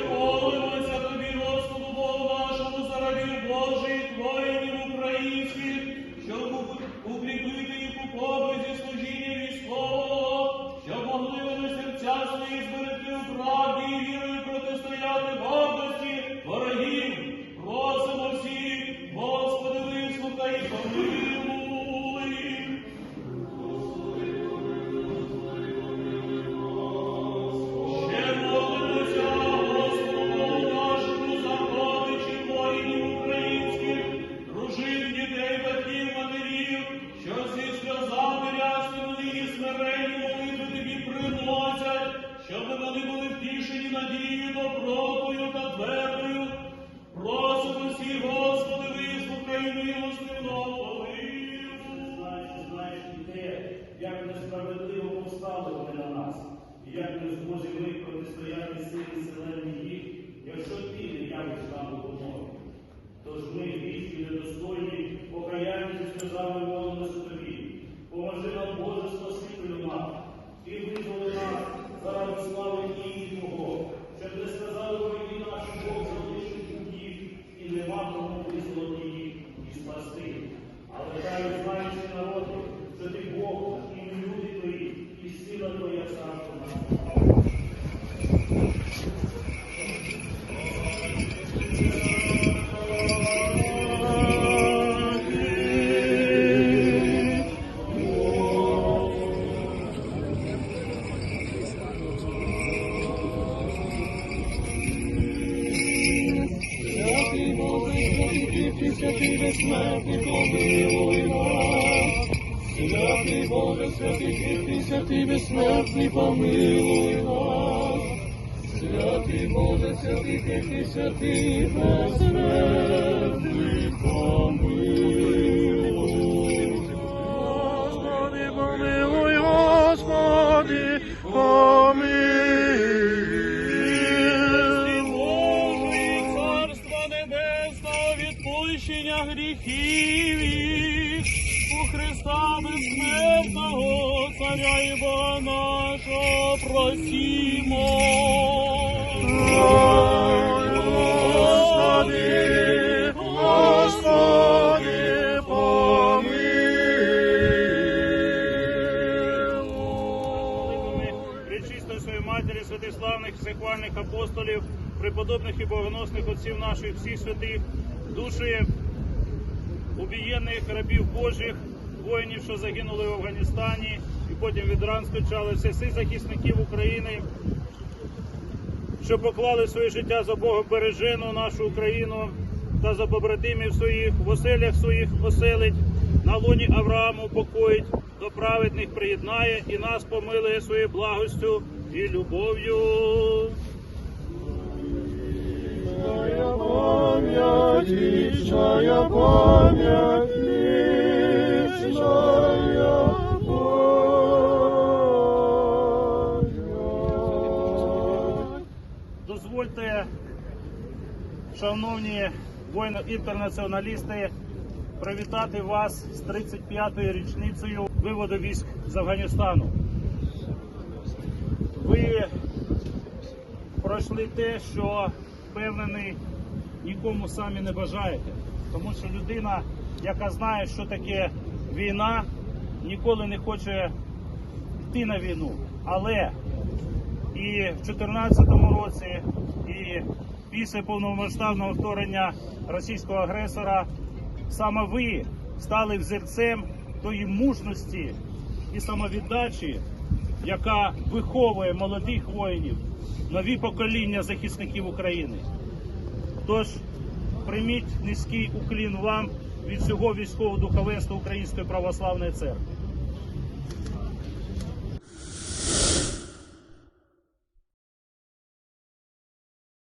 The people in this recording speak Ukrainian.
Молимося тобі, Господу Богу нашому, зарабів Божий, воїнів українських, щоб укріпити їх у побузі служіння військового, щоб могли вони серця свої зберегти у правді і вірою протистояти Богу. Щоб вони були втішені надією, добротою та твердою. Просимо всі, Господи, вислухай милостивно помилуй. Знаєш, знаєш і те, як несправедливо повстали вони на нас, і як не зможемо ми протистояти силі селені їх, якщо ти не явиш нам допомоги. Тож ми, вічні святий ти, святий безсмертний, помилуй нас. Святий Боже, святий ти, святий безсмертний, помилуй нас. Святий Боже, святий ти, святий безсмертний, помилуй гріхів у Христа безсмертного, царя і Бога нашого, просімо. Господи, Господи, помилуй. Пречистої своєї матері, святих всехвальних апостолів, преподобних і богоносних отців наших, всіх святих, душі убієнних рабів Божих, воїнів, що загинули в Афганістані, і потім від ран скочали, всіх захисників України, що поклали своє життя за Бога бережену нашу Україну та за побратимів своїх, в оселях своїх оселить, на луні Аврааму покоїть, до праведних приєднає і нас помилує своєю благостю і любов'ю. Пам'ять, пам'ять, вічная пам'ять. Дозвольте, шановні воїни-інтернаціоналісти, привітати вас з 35-ю річницею виводу військ з Афганістану. Ви пройшли те, що впевнений, нікому самі не бажаєте. Тому що людина, яка знає, що таке війна, ніколи не хоче йти на війну. Але і в 2014 році, і після повномасштабного вторгнення російського агресора саме ви стали взірцем тої мужності і самовіддачі, яка виховує молодих воїнів, нові покоління захисників України. Тож прийміть низький уклін вам від всього військового духовенства Української православної церкви.